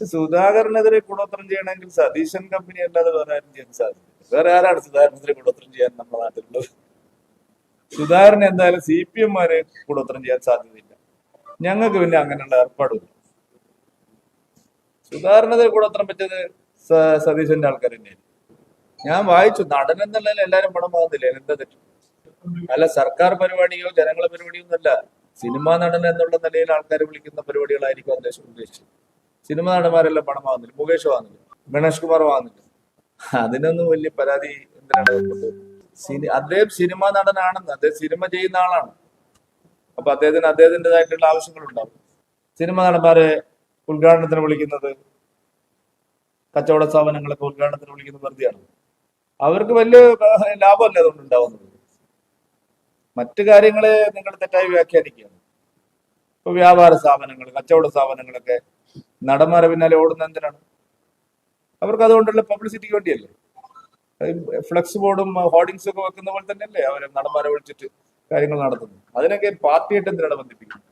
പക്ഷെ സുധാകരനെതിരെ കൂടോത്രം ചെയ്യണമെങ്കിൽ സതീശൻ കമ്പനി അല്ലാതെ വേറെ ആരും ചെയ്യാൻ സാധിക്കില്ല. വേറെ ആരാണ് സുധാകരനെതിരെ കൂടോത്രം ചെയ്യാൻ നമ്മുടെ നാട്ടിലുള്ളത്? സുധാകരൻ എന്തായാലും സി പി എംമാരെ കൂടോത്രം ചെയ്യാൻ സാധ്യതയില്ല. ഞങ്ങൾക്ക് പിന്നെ അങ്ങനെയുള്ള ഏർപ്പാടില്ല സുധാകരനെതിരെ കൂടോത്രം പറ്റിയത് സതീശന്റെ ആൾക്കാർ തന്നെയാണ് ഞാൻ വായിച്ചു നടൻ എന്നുള്ളതിൽ എല്ലാരും പണം വാങ്ങുന്നില്ല എന്താ തെറ്റ്? അല്ല സർക്കാർ പരിപാടിയോ ജനങ്ങളെ പരിപാടിയോ ഒന്നല്ല സിനിമാ നടൻ എന്നുള്ള നിലയിൽ ആൾക്കാർ വിളിക്കുന്ന പരിപാടികളായിരിക്കും അദ്ദേഹം ഉദ്ദേശിച്ചത്. സിനിമ നടന്മാരെല്ലാം പണം വാങ്ങുന്നില്ല. മുകേഷ് വാങ്ങുന്നില്ല. ഗണേഷ് കുമാർ വാങ്ങുന്നില്ല. അതിനൊന്നും വലിയ പരാതി എന്തിനാണ്? അദ്ദേഹം സിനിമാ നടനാണെന്ന്. അദ്ദേഹം സിനിമ ചെയ്യുന്ന ആളാണ്. അപ്പൊ അദ്ദേഹത്തിന് അദ്ദേഹത്തിന്റെതായിട്ടുള്ള ആവശ്യങ്ങളുണ്ടാവും. സിനിമ നടന്മാരെ ഉദ്ഘാടനത്തിന് വിളിക്കുന്നത് കച്ചവട സ്ഥാപനങ്ങളൊക്കെ ഉദ്ഘാടനത്തിന് വിളിക്കുന്നത് വെറുതെയാണ് അവർക്ക് വലിയ ലാഭമല്ല അതുകൊണ്ട് ഉണ്ടാവുന്നത്? മറ്റു കാര്യങ്ങളെ നിങ്ങൾ തെറ്റായി വ്യാഖ്യാനിക്കുകയാണ്. ഇപ്പൊ വ്യാപാര സ്ഥാപനങ്ങൾ കച്ചവട സ്ഥാപനങ്ങളൊക്കെ നടന്മാരെ പിന്നാലെ ഓടുന്ന എന്തിനാണ് അവർക്ക് അതുകൊണ്ടുള്ള പബ്ലിസിറ്റിക്ക് വേണ്ടിയല്ലേ? ഫ്ലെക്സ് ബോർഡും ഹോർഡിങ്സും ഒക്കെ വെക്കുന്ന പോലെ തന്നെയല്ലേ അവരെ നടന്മാരെ വിളിച്ചിട്ട് കാര്യങ്ങൾ നടത്തുന്നത്? അതിനൊക്കെ പാർട്ടിയായിട്ട് എന്തിനാണ് ബന്ധിപ്പിക്കുന്നത്?